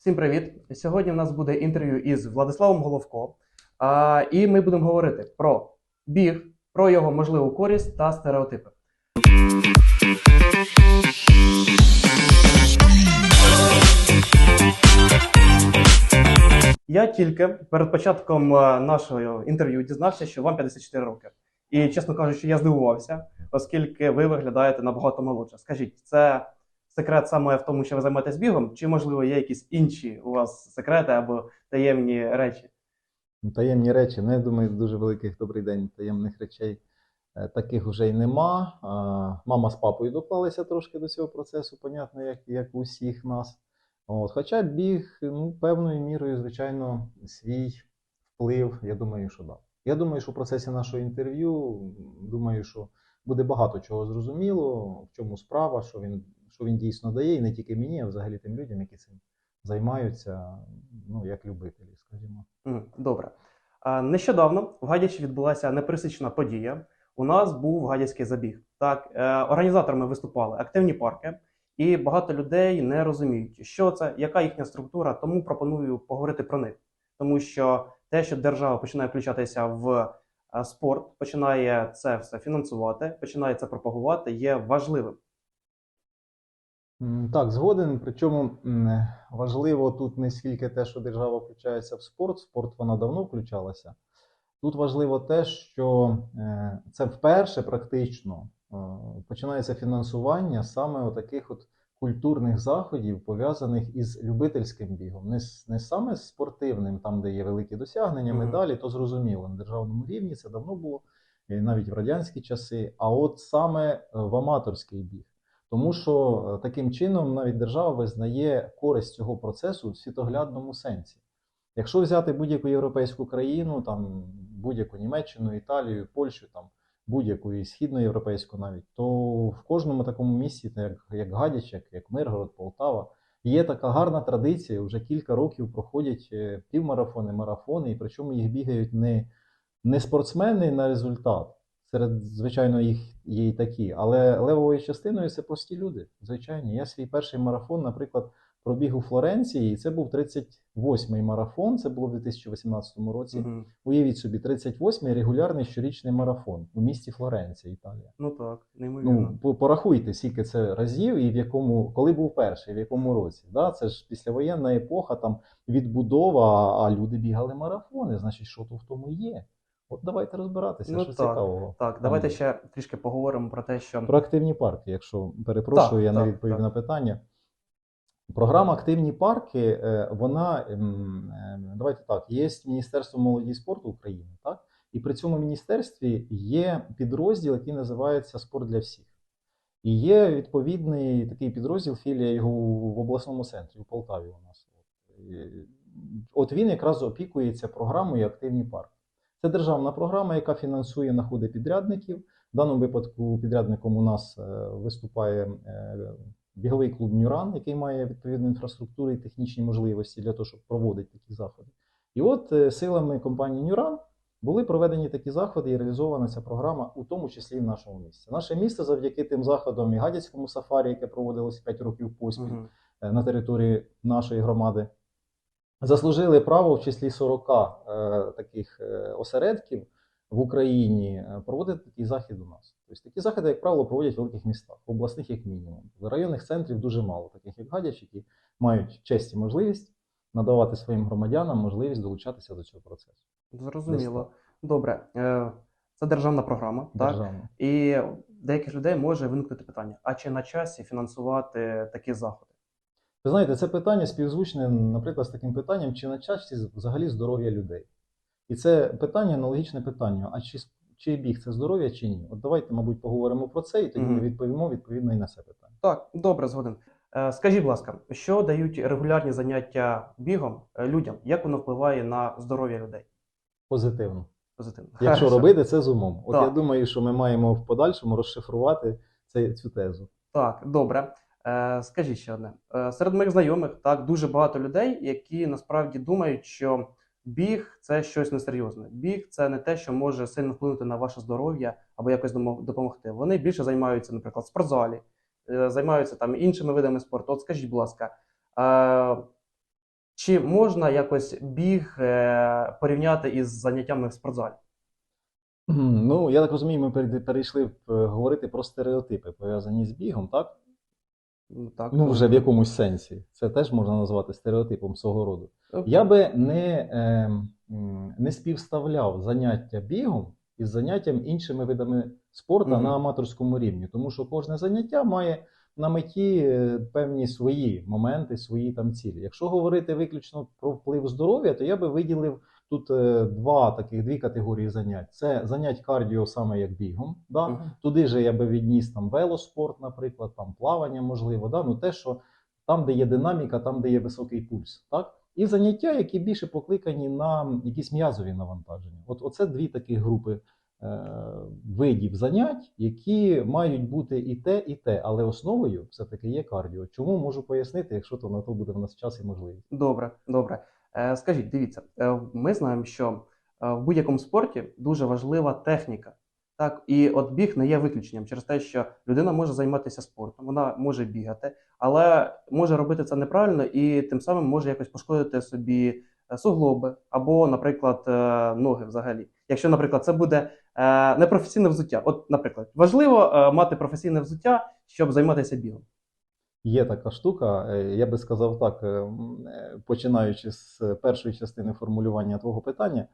Всім привіт! Сьогодні у нас буде інтерв'ю із Владиславом Головко. А, і ми будемо говорити про біг, про його можливу користь та стереотипи. Я тільки перед початком е, нашого інтерв'ю дізнався, що вам 54 роки. І, чесно кажучи, я здивувався, оскільки ви виглядаєте набагато молодше. Скажіть, це секрет саме в тому, що ви займаєтесь бігом, чи можливо є якісь інші у вас секрети або таємні речі? Ну, Таємні речі, ну я думаю, дуже великих добрий день таємних речей е, таких вже й нема. Мама з папою доклалися трошки до цього процесу, понятно, як, як у всіх нас. От. Хоча біг, ну, певною мірою, звичайно, свій вплив, я думаю, що дав. Я думаю, що в процесі нашого інтерв'ю, думаю, що буде багато чого зрозуміло, в чому справа, що він, що він дійсно дає, і не тільки мені, а взагалі тим людям, які цим займаються, ну, як любителі, скажімо. Добре. Нещодавно в Гадячі відбулася непересічна подія. У нас був гадяцький забіг. Так, е, організаторами виступали активні парки, і багато людей не розуміють, що це, яка їхня структура. Тому пропоную поговорити про них. Тому що те, що держава починає включатися в е, спорт, починає це все фінансувати, починає це пропагувати, є важливим. Так, згоден. Причому важливо тут не скільки те, що держава включається в спорт, спорт вона давно включалася. Тут важливо те, що е, це вперше практично е, починається фінансування саме таких от культурних заходів, пов'язаних із любительським бігом. Не, не саме з спортивним, там, де є великі досягнення, медалі, то зрозуміло. На державному рівні це давно було, навіть в радянські часи. А от саме е, в аматорський біг. Тому що е, таким чином навіть держава визнає користь цього процесу в світоглядному сенсі. Якщо взяти будь-яку європейську країну, там будь-яку Німеччину, Італію, Польщу, там будь-яку і східноєвропейську навіть, то в кожному такому місті, як, як Гадячик, як Миргород, Полтава, є така гарна традиція. Вже кілька років проходять е, півмарафони, марафони, і причому їх бігають не, не спортсмени на результат. Серед, звичайно, їх є і такі, але левовою частиною це прості люди. Звичайні. Я свій перший марафон, наприклад, пробіг у Флоренції, і це був 38-й марафон. Це було в 2018 році. Мгм. Уявіть собі, 38-й регулярний щорічний марафон у місті Флоренція, Італія. Ну так, неймовірно. Ну, порахуйте, скільки це разів і в якому, коли був перший, в якому році. Да? Це ж післявоєнна епоха, там відбудова, а люди бігали марафони. Значить, що то в тому є. От давайте розбиратися, Ну, що так, цікавого. Так, там давайте є. ще трішки поговоримо про те, що Про активні парки, якщо перепрошую, Так, я не так, відповів так. на питання. Програма Активні парки, е, вона, ем, ем, давайте так, є Міністерство молоді і спорту України, так? І при цьому міністерстві є підрозділ, який називається Спорт для всіх. І є відповідний такий підрозділ, філія його в обласному центрі у Полтаві у нас. Е, От він якраз опікується програмою Активні парки. Це державна програма, яка фінансує находи підрядників. В даному випадку підрядником у нас е, виступає е, біговий клуб Нюран, який має відповідну інфраструктуру і технічні можливості для того, щоб проводити такі заходи. І от е, силами компанії Нюран були проведені такі заходи і реалізована ця програма, у тому числі і в нашому місті. Наше місто завдяки тим заходам і гадяцькому сафарі, яке проводилося 5 років поспіль е, на території нашої громади, заслужили право в числі 40 е, таких е, осередків в Україні е, проводити такий захід у нас. Тобто такі заходи, як правило, проводять в великих містах, в обласних як мінімум. В районних центрів дуже мало, таких як Гадяч, які мають честь і можливість надавати своїм громадянам можливість долучатися до цього процесу. Зрозуміло. Добре. Е, Це державна програма, так? І деяких людей може виникнути питання: а чи на часі фінансувати такі заходи? Ви знаєте, це питання співзвучне, наприклад, з таким питанням, чи на часі взагалі здоров'я людей. І це питання аналогічне питанню: а чи, чи біг це здоров'я, чи ні? От давайте, мабуть, поговоримо про це, і тоді ми відповімо відповідно і на це питання. Так, добре, згоден. Е, Скажіть, будь ласка, що дають регулярні заняття бігом е, людям? Як воно впливає на здоров'я людей? Позитивно. Позитивно. Якщо Хорошо. робити це з умом. От Так. я думаю, що ми маємо в подальшому розшифрувати це, цю тезу. Так, добре. Е, скажіть ще одне. Е, серед моїх знайомих так дуже багато людей, які насправді думають, що біг це щось несерйозне. Біг це не те, що може сильно вплинути на ваше здоров'я або якось допомогти. Вони більше займаються, наприклад, в спортзалі, е, займаються там іншими видами спорту. От скажіть, будь ласка, Чи можна якось біг порівняти із заняттями в спортзалі? Ну, я так розумію, ми перейшли говорити про стереотипи, пов'язані з бігом, так? Ну, Так, Ну, вже в якомусь сенсі. Це теж можна назвати стереотипом свого роду. Ну, Я би не, м, не співставляв заняття бігом із заняттям іншими видами спорту Мгм. на аматорському рівні, тому що кожне заняття має на меті е, певні свої моменти, свої там цілі. Якщо говорити виключно про вплив здоров'я, то я би виділив тут е, два таких дві категорії занять: це занять кардіо саме як бігом. Да? Мгм. Туди же я би відніс там велоспорт, наприклад, там плавання, можливо, да? ну те, що там, де є динаміка, там, де є високий пульс. Так? І заняття, які більше покликані на якісь м'язові навантаження. От оце дві такі групи е, видів занять, які мають бути і те, і те, але основою все-таки є кардіо. Чому можу пояснити, якщо то на то буде в нас час і можливість. Добре, добре. Е, Скажіть, дивіться, е, ми знаємо, що е, в будь-якому спорті дуже важлива техніка. Так, і от біг не є виключенням через те, що людина може займатися спортом, вона може бігати, але може робити це неправильно і тим самим може якось пошкодити собі суглоби або, наприклад, ноги взагалі. Якщо, наприклад, це буде непрофесійне взуття. От, наприклад, важливо мати професійне взуття, щоб займатися бігом. Є така штука, е, я би сказав так, е, е, починаючи з першої частини формулювання твого питання.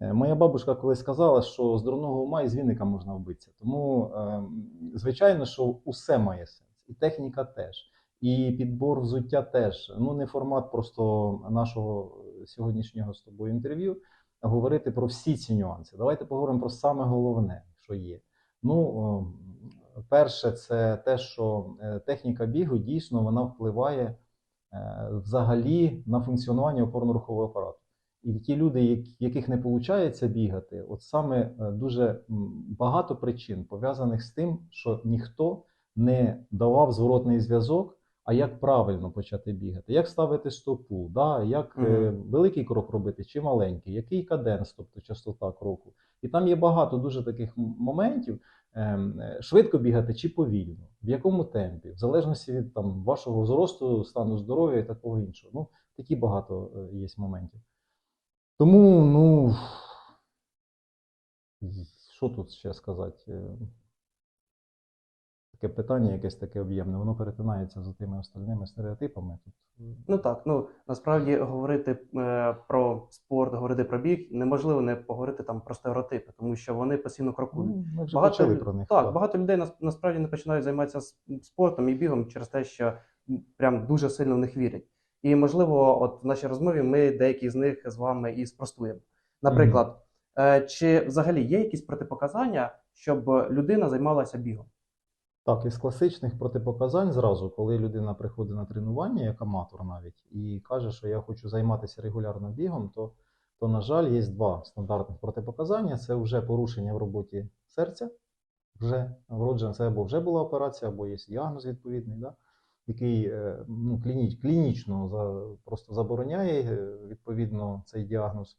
Моя бабушка колись сказала, що з дурного ума і з віника можна вбитися. Тому, звичайно, що усе має сенс. І техніка теж, і підбор взуття теж. Ну, не формат просто нашого сьогоднішнього з тобою інтерв'ю, а говорити про всі ці нюанси. Давайте поговоримо про саме головне, що є. Ну, о, перше, це те, що е, техніка бігу дійсно вона впливає е, взагалі на функціонування опорно-рухового апарату. І ті люди, яких не виходить бігати, от саме е, дуже багато причин пов'язаних з тим, що ніхто не давав зворотний зв'язок, а як правильно почати бігати, як ставити стопу, да, як е, Мгм. великий крок робити чи маленький, який каденс, тобто частота кроку. І там є багато дуже таких моментів, швидко бігати чи повільно, в якому темпі, в залежності від там, вашого зросту, стану здоров'я і такого іншого. Ну, такі багато е, є моментів. Тому, ну, що тут ще сказати? Таке питання, якесь таке об'ємне, воно перетинається з тими остальними стереотипами. Тут Ну так, ну насправді говорити е, про спорт, говорити про біг, неможливо не поговорити там про стереотипи, тому що вони постійно крокують. ну, ми вже Багато, почали про них. так, багато людей нас, насправді не починають займатися спортом і бігом через те, що прям дуже сильно в них вірять. І можливо, от в нашій розмові ми деякі з них з вами і спростуємо. Наприклад, е, чи взагалі є якісь протипоказання, щоб людина займалася бігом? Так, із класичних протипоказань зразу, коли людина приходить на тренування, як аматор навіть, і каже, що я хочу займатися регулярно бігом, то, то на жаль, є два стандартних протипоказання: це вже порушення в роботі серця, вже вроджене, це або вже була операція, або є діагноз відповідний, да, який е, ну, клініч, клінічно за, просто забороняє е, відповідно цей діагноз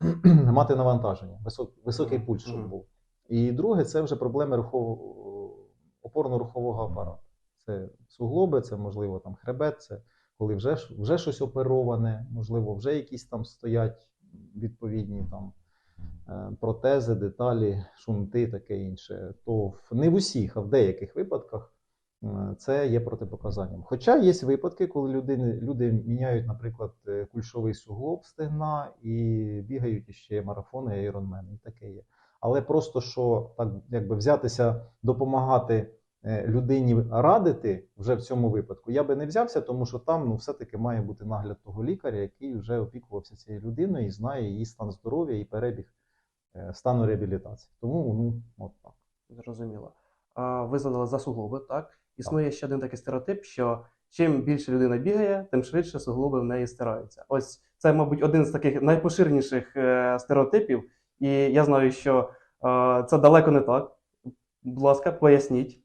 мати навантаження, висок, високий пульс, щоб був. І друге, це вже проблеми рухового, опорно-рухового апарату. Це суглоби, це можливо там хребет, це коли вже, вже щось опероване, можливо, вже якісь там стоять відповідні там е, протези, деталі, шунти, таке інше. То не в усіх, а в деяких випадках е, це є протипоказанням. Хоча є випадки, коли людини, люди міняють, наприклад, е, кульшовий суглоб стегна і бігають іще марафони, айронмени, і таке є. Але просто що так якби взятися допомагати людині радити вже в цьому випадку, я би не взявся, тому що там ну, все-таки має бути нагляд того лікаря, який вже опікувався цією людиною і знає її стан здоров'я і перебіг е, стану реабілітації. Тому ну, от так. Зрозуміло. Ви задали за суглоби, так? Існує ще один такий стереотип, що чим більше людина бігає, тим швидше суглоби в неї стираються. Ось це, мабуть, один з таких найпоширеніших е, стереотипів, і я знаю, що е, це далеко не так. Будь ласка, поясніть.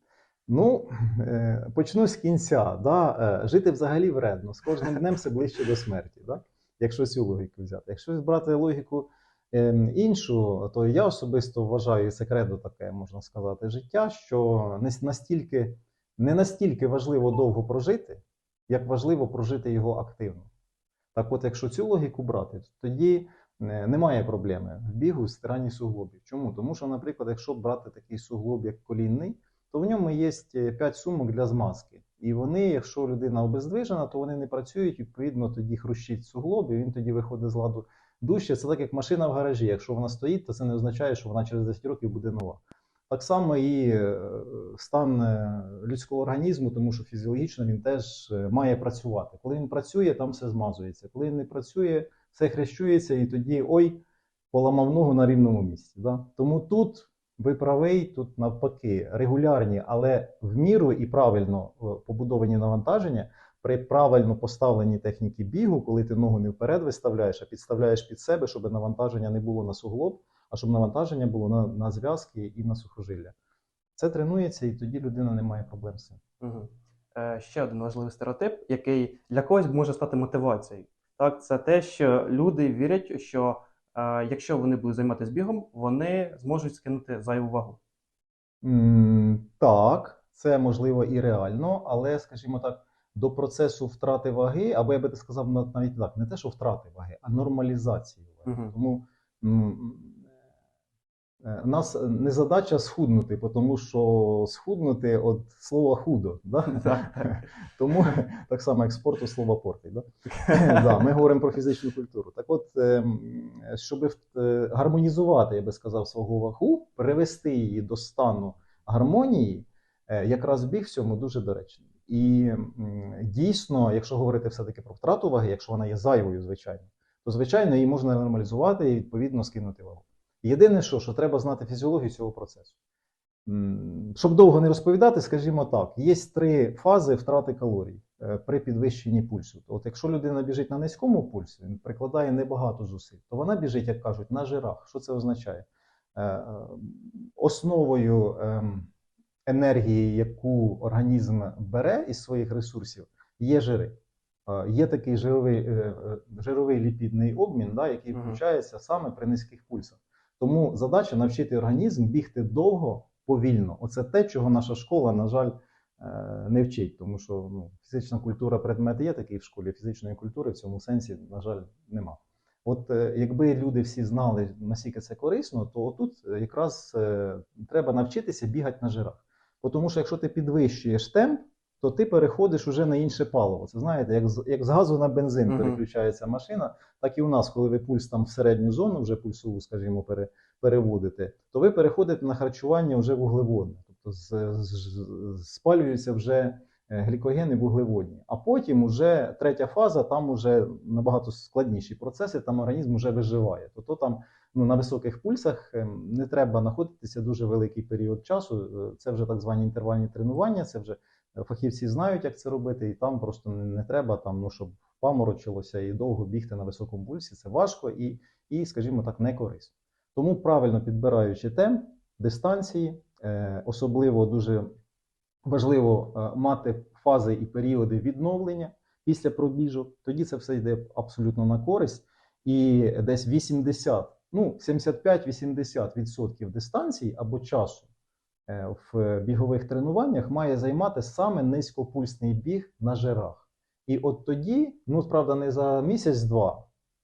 Ну, е, почну з кінця. Да? е, Жити взагалі вредно. З кожним днем все ближче до смерті. Да? Якщо цю логіку взяти. Якщо брати логіку ем, іншу, то я особисто вважаю секрету таке, можна сказати, життя, що не настільки, не настільки важливо довго прожити, як важливо прожити його активно. Так от, якщо цю логіку брати, тоді е, немає проблеми в бігу в стиранні суглобів. Чому? Тому що, наприклад, якщо брати такий суглоб, як колінний, то в ньому є 5 сумок для змазки. І вони, якщо людина обездвижена, то вони не працюють, відповідно, тоді хрущить суглоб, і він тоді виходить з ладу дужче. Це так, як машина в гаражі. Якщо вона стоїть, то це не означає, що вона через 10 років буде нова. Так само і е, стан е, людського організму, тому що фізіологічно він теж е, має працювати. Коли він працює, там все змазується. Коли він не працює, все хрещується, і тоді ой, поламав ногу на рівному місці. Да? Тому тут ви правий, тут навпаки, регулярні, але в міру і правильно е, побудовані навантаження при правильно поставленій техніці бігу, коли ти ногу не вперед виставляєш, а підставляєш під себе, щоб навантаження не було на суглоб, а щоб навантаження було на, на зв'язки і на сухожилля. Це тренується, і тоді людина не має проблем з цим. Угу. Е, ще один важливий стереотип, який для когось може стати мотивацією. Так, це те, що люди вірять, що якщо вони будуть займатися бігом, вони зможуть скинути зайву вагу. Так, це можливо і реально, але, скажімо так, до процесу втрати ваги, або я би сказав навіть так, не те, що втрати ваги, а нормалізації ваги. Мгм. Тому е, нас не задача схуднути, тому що схуднути від слова худо. Да? Так. Тому так само, як спорту слова портить. Да? да, ми говоримо про фізичну культуру. Так от, ем, щоб е, гармонізувати, я би сказав, свого вагу, привести її до стану гармонії, е, якраз біг в цьому дуже доречний. І дійсно, якщо говорити все-таки про втрату ваги, якщо вона є зайвою, звичайно, то звичайно її можна нормалізувати і відповідно скинути вагу. Єдине, що, що треба знати фізіологію цього процесу. Щоб довго не розповідати, скажімо так, є три фази втрати калорій е, при підвищенні пульсу. От якщо людина біжить на низькому пульсі, він прикладає небагато зусиль, то вона біжить, як кажуть, на жирах. Що це означає? Е, е, Основою ем, енергії, яку організм бере із своїх ресурсів, є жири. Є такий жировий, жировий ліпідний обмін, да, який включається саме при низьких пульсах. Тому задача навчити організм бігти довго, повільно. Оце те, чого наша школа, на жаль, е, не вчить, тому що ну, фізична культура предмет є такий в школі, фізичної культури в цьому сенсі, на жаль, нема. От е, якби люди всі знали, наскільки це корисно, то отут е, якраз е, треба навчитися бігати на жирах. Тому що якщо ти підвищуєш темп, то ти переходиш уже на інше паливо. Це знаєте, як з, як з газу на бензин переключається машина, так і у нас, коли ви пульс там в середню зону, вже пульсову, скажімо, пере, переводите, то ви переходите на харчування вже вуглеводне. Тобто з, з, з- спалюються вже е, глікогени вуглеводні. А потім уже третя фаза, там уже набагато складніші процеси, там організм вже виживає. Тобто там ну, на високих пульсах ем, не треба знаходитися дуже великий період часу. Е, Це вже так звані інтервальні тренування, це вже фахівці знають, як це робити, і там просто не, треба, там, ну, щоб паморочилося і довго бігти на високому пульсі. Це важко і, і скажімо так, не корисно. Тому правильно підбираючи темп, дистанції, е, особливо дуже важливо е, мати фази і періоди відновлення після пробіжок. Тоді це все йде абсолютно на користь. І десь 80, ну 75-80% дистанцій або часу в бігових тренуваннях має займати саме низькопульсний біг на жирах. І от тоді, ну правда, не за місяць-два,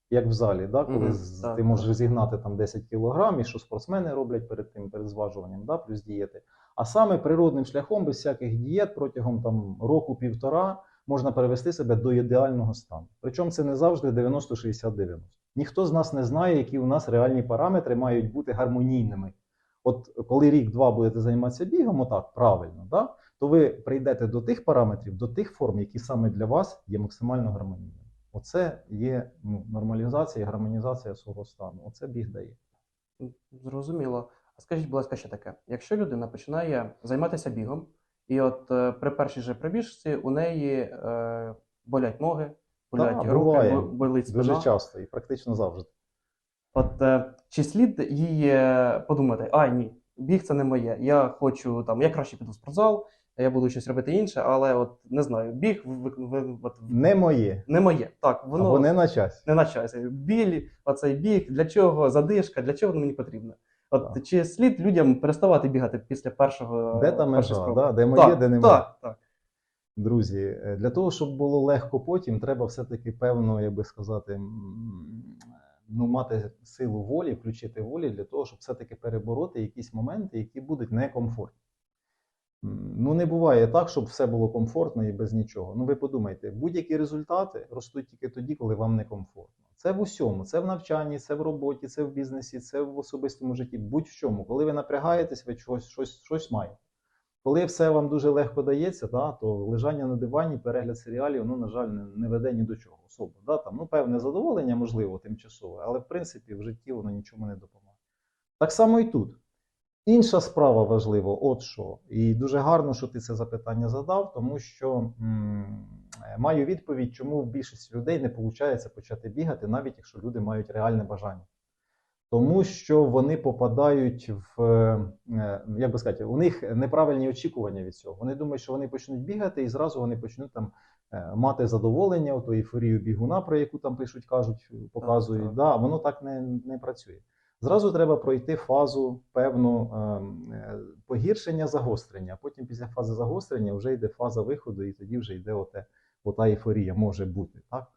як в залі, да, коли з- так, ти так. можеш зігнати там 10 кілограм, і що спортсмени роблять перед тим перед зважуванням, да, плюс дієти. А саме природним шляхом, без всяких дієт, протягом там року-півтора можна перевести себе до ідеального стану. Причому це не завжди 90-60-90. Ніхто з нас не знає, які у нас реальні параметри мають бути гармонійними. От коли рік-два будете займатися бігом, отак правильно, да, то ви прийдете до тих параметрів, до тих форм, які саме для вас є максимально гармонійними. Оце є ну, нормалізація, гармонізація свого стану. Оце біг дає. Зрозуміло. А скажіть, будь ласка, ще таке: якщо людина починає займатися бігом, і от е, при першій же пробіжці у неї е, болять ноги, болять Так, руки, буває. болить спина. Дуже часто і практично завжди. От е, чи слід їй е, подумати, а ні, біг це не моє. Я хочу там, я краще піду в спортзал, я буду щось робити інше, але от не знаю, біг в, в, в- от, Не моє. не моє. Так, воно Або не на часі. не на часі. Біль, оцей біг, для чого задишка, для чого воно мені потрібно? От Так. чи слід людям переставати бігати після першого Де та межа, да? де моє, так, де не моє. так, так. Друзі, е, для того, щоб було легко потім, треба все-таки певно, як би сказати, ну, мати силу волі, включити волі для того, щоб все-таки перебороти якісь моменти, які будуть некомфортні. Ну, не буває так, щоб все було комфортно і без нічого. Ну, ви подумайте, будь-які результати ростуть тільки тоді, коли вам некомфортно. Це в усьому, це в навчанні, це в роботі, це в бізнесі, це в особистому житті, будь-в чому. Коли ви напрягаєтесь, ви щось, щось, щось маєте. Коли все вам дуже легко дається, да, то лежання на дивані, перегляд серіалів, ну, на жаль, не, не веде ні до чого особо. Да, там, ну, певне задоволення, можливо, тимчасове, але в принципі в житті воно нічому не допомагає. Так само і тут. Інша справа важлива, от що. І дуже гарно, що ти це запитання задав, тому що м, маю відповідь, чому в більшості людей не виходить почати бігати, навіть якщо люди мають реальне бажання. Тому що вони попадають в, е, як би сказати, у них неправильні очікування від цього. Вони думають, що вони почнуть бігати, і зразу вони почнуть там е, мати задоволення, ото ейфорію бігуна, про яку там пишуть, кажуть, показують. так. Да, воно так не, не працює. Зразу треба пройти фазу певну е, погіршення, загострення. Потім після фази загострення вже йде фаза виходу, і тоді вже йде оте, ота ейфорія може бути. Так?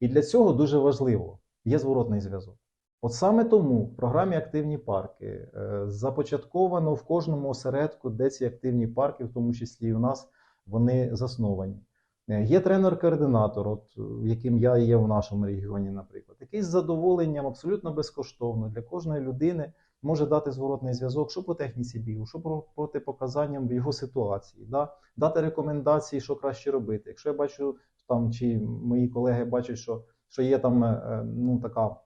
І для цього дуже важливо є зворотний зв'язок. От саме тому в програмі Активні парки е, започатковано в кожному осередку, де ці активні парки, в тому числі і у нас, вони засновані. Е, Є тренер-координатор, от, е, яким я є в нашому регіоні, наприклад, який з задоволенням абсолютно безкоштовно для кожної людини може дати зворотний зв'язок, що по техніці бігу, що по протипоказанням в його ситуації, да? дати рекомендації, що краще робити. Якщо я бачу там, чи мої колеги бачать, що, що є там ну, така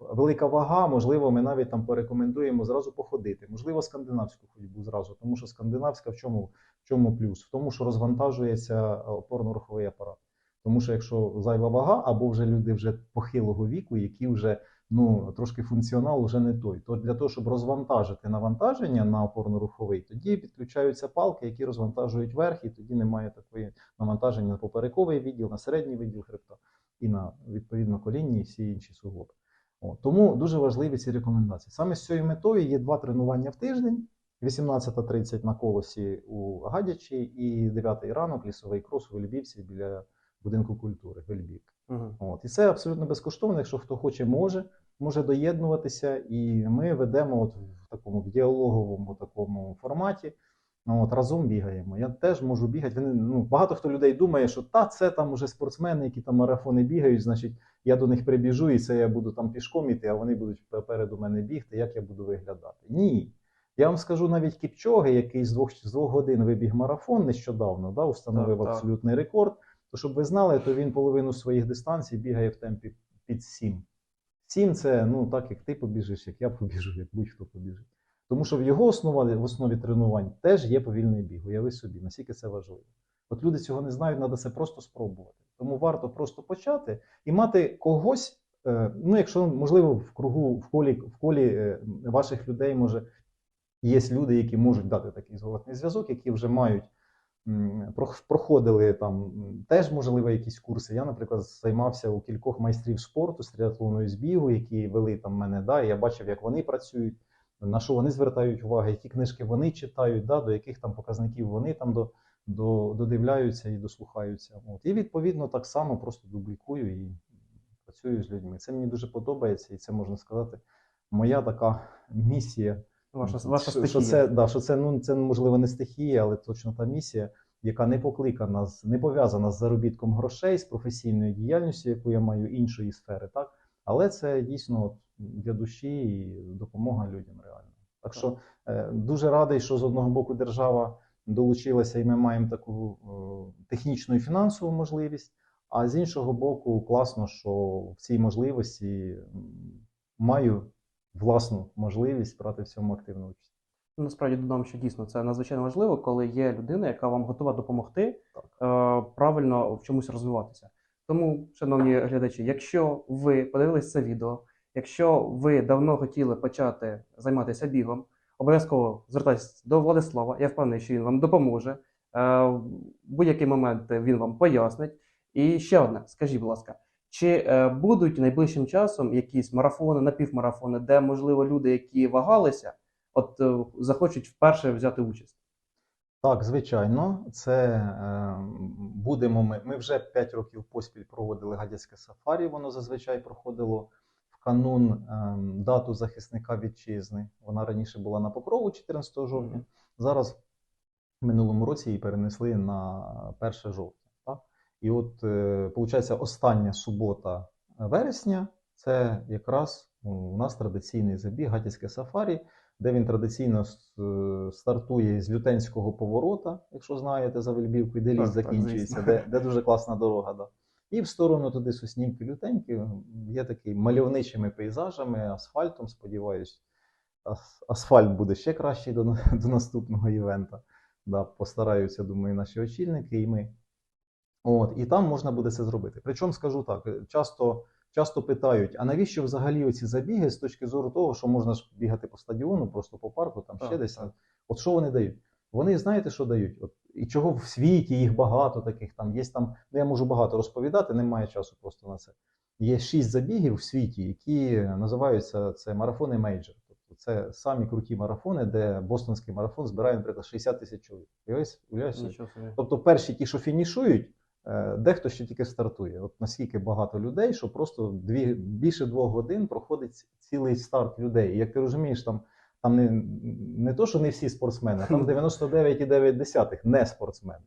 велика вага, можливо, ми навіть там порекомендуємо зразу походити. Можливо, скандинавську ходьбу зразу, тому що скандинавська в чому, в чому плюс? В тому, що розвантажується опорно-руховий апарат. Тому що якщо зайва вага, або вже люди вже похилого віку, які вже ну трошки функціонал вже не той, то для того, щоб розвантажити навантаження на опорно-руховий, тоді підключаються палки, які розвантажують верх, і тоді немає такої навантаження на поперековий відділ, на середній відділ хребта і на відповідно колінні і всі інші суглоби. О, тому дуже важливі ці рекомендації. Саме з цією метою є два тренування в тиждень. 18.30 на колосі у Гадячі і 9 ранок лісовий крос у Львівці біля будинку культури Вельбівки. Угу. От. І це абсолютно безкоштовно, якщо хто хоче, може, може доєднуватися. І ми ведемо от в такому в діалоговому такому форматі. Ну, От, разом бігаємо. Я теж можу бігати. Вони, ну, багато хто людей думає, що та це там уже спортсмени, які там марафони бігають, значить, я до них прибіжу, і це я буду там пішком іти, а вони будуть попереду мене бігти, як я буду виглядати. Ні. Я вам скажу навіть Кіпчоги, який з двох, з двох годин вибіг марафон нещодавно, да, установив Так, так. абсолютний рекорд. То щоб ви знали, то він половину своїх дистанцій бігає в темпі під 7. 7 це ну так, як ти побіжиш, як я побіжу, як будь-хто побіжить. Тому що в його основі, в основі тренувань теж є повільний біг. Уяви собі, наскільки це важливо. От люди цього не знають, треба це просто спробувати. Тому варто просто почати і мати когось. е, Ну, якщо можливо, в кругу, в колі, в колі е, ваших людей може є люди, які можуть дати такий зворотний зв'язок, які вже мають прох- проходили там теж можливо якісь курси. Я, наприклад, займався у кількох майстрів спорту з триатлону і з які вели там мене. Да, я бачив, як вони працюють, на що вони звертають увагу, які книжки вони читають, да, до яких там показників вони там до, додивляються і дослухаються. От. І відповідно так само просто дублікую і працюю з людьми. Це мені дуже подобається, і це можна сказати, моя така місія. Ваша, ваша що, що це, да, що це, ну, це можливо не стихія, але точно та місія, яка не покликана, не пов'язана з заробітком грошей, з професійною діяльністю, яку я маю іншої сфери, так? Але це дійсно для душі і допомога людям реально. Так що е, дуже радий, що з одного боку держава долучилася, і ми маємо таку е, технічну і фінансову можливість. А з іншого боку, класно, що в цій можливості маю власну можливість брати в цьому активну участь. Насправді додам, що дійсно це надзвичайно важливо, коли є людина, яка вам готова допомогти Так. е, правильно в чомусь розвиватися. Тому, шановні глядачі, якщо ви подивились це відео, якщо ви давно хотіли почати займатися бігом, обов'язково звертайтесь до Владислава. Я впевнений, що він вам допоможе. Е, в будь-який момент він вам пояснить. І ще одне, скажіть, будь ласка, чи е, будуть найближчим часом якісь марафони, напівмарафони, де можливо люди, які вагалися, от е, захочуть вперше взяти участь. Так, звичайно, це будемо ми. Ми вже 5 років поспіль проводили гадяцьке сафарі. Воно зазвичай проходило канун е, дату захисника вітчизни. Вона раніше була на покрову 14 жовтня. Зараз в минулому році її перенесли на 1 жовтня. Так? І от, е, виходить, остання субота вересня це якраз ну, у нас традиційний забіг гадяцьке сафарі, де він традиційно е, стартує з лютенського поворота, якщо знаєте, за Вельбівку, де ліс закінчується, де, де дуже класна дорога. Да. І в сторону туди Соснівки Лютеньки є такий мальовничими пейзажами, асфальтом, сподіваюсь. Асфальт буде ще кращий до, до наступного івента. Да, постараються, думаю, наші очільники і ми. От, і там можна буде це зробити. Причому скажу так: часто, часто питають: а навіщо взагалі оці забіги з точки зору того, що можна ж бігати по стадіону, просто по парку, там ще Так, десь. так. От що вони дають? Вони знаєте, що дають? От, і чого в світі їх багато таких там. Є там, ну я можу багато розповідати, немає часу просто на це. Є шість забігів в світі, які називаються це марафони мейджор. Тобто це самі круті марафони, де бостонський марафон збирає, наприклад, 60 тисяч чоловік. Тобто перші ті, що фінішують, е, дехто ще тільки стартує. От наскільки багато людей, що просто дві, більше двох годин проходить цілий старт людей. І як ти розумієш, там, там не, не то, що не всі спортсмени, а там 99,9 не спортсмени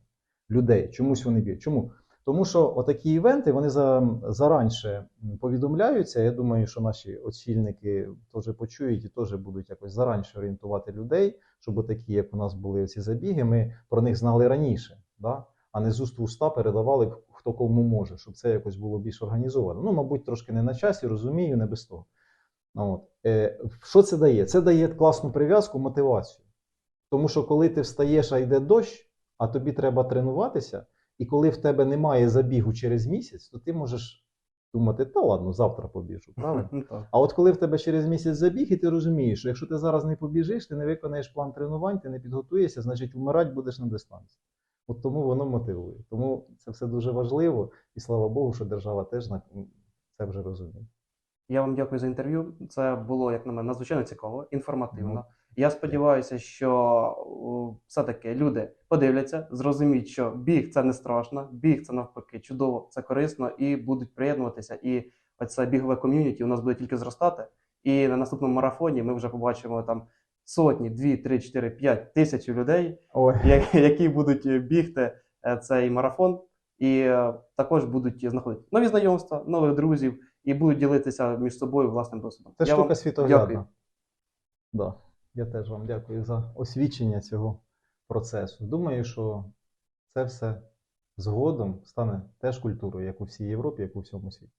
людей. Чомусь вони б'ють. Чому? Тому що отакі івенти вони за, заранше повідомляються. Я думаю, що наші очільники теж почують і теж будуть якось заранше орієнтувати людей, щоб такі, як у нас були ці забіги, ми про них знали раніше, да? а не з уст в уста передавали хто кому може, щоб це якось було більш організовано. Ну, мабуть, трошки не на часі, розумію, не без того. Ну, От. Е, що це дає? Це дає класну прив'язку, мотивацію. Тому що коли ти встаєш, а йде дощ, а тобі треба тренуватися, і коли в тебе немає забігу через місяць, то ти можеш думати, та ладно, завтра побіжу, правильно? Ну. А от коли в тебе через місяць забіг, і ти розумієш, що якщо ти зараз не побіжиш, ти не виконаєш план тренувань, ти не підготуєшся, значить вмирати будеш на дистанції. От тому воно мотивує. Тому це все дуже важливо, і слава Богу, що держава теж це вже розуміє. Я вам дякую за інтерв'ю. Це було, як на мене, надзвичайно цікаво, інформативно. Ну, Я сподіваюся, що все-таки люди подивляться, зрозуміють, що біг це не страшно, біг це навпаки чудово, це корисно, і будуть приєднуватися. І оце бігове ком'юніті у нас буде тільки зростати. І на наступному марафоні ми вже побачимо там сотні, дві, три, чотири, п'ять тисяч людей, Ой, які будуть е, бігти е, цей марафон, і е, також будуть знаходити нові знайомства, нових друзів і будуть ділитися між собою власним досвідом. це Я штука вам світоглядна. дякую. Да. Я теж вам дякую за освічення цього процесу. Думаю, що це все згодом стане теж культурою, як у всій Європі, як у всьому світі.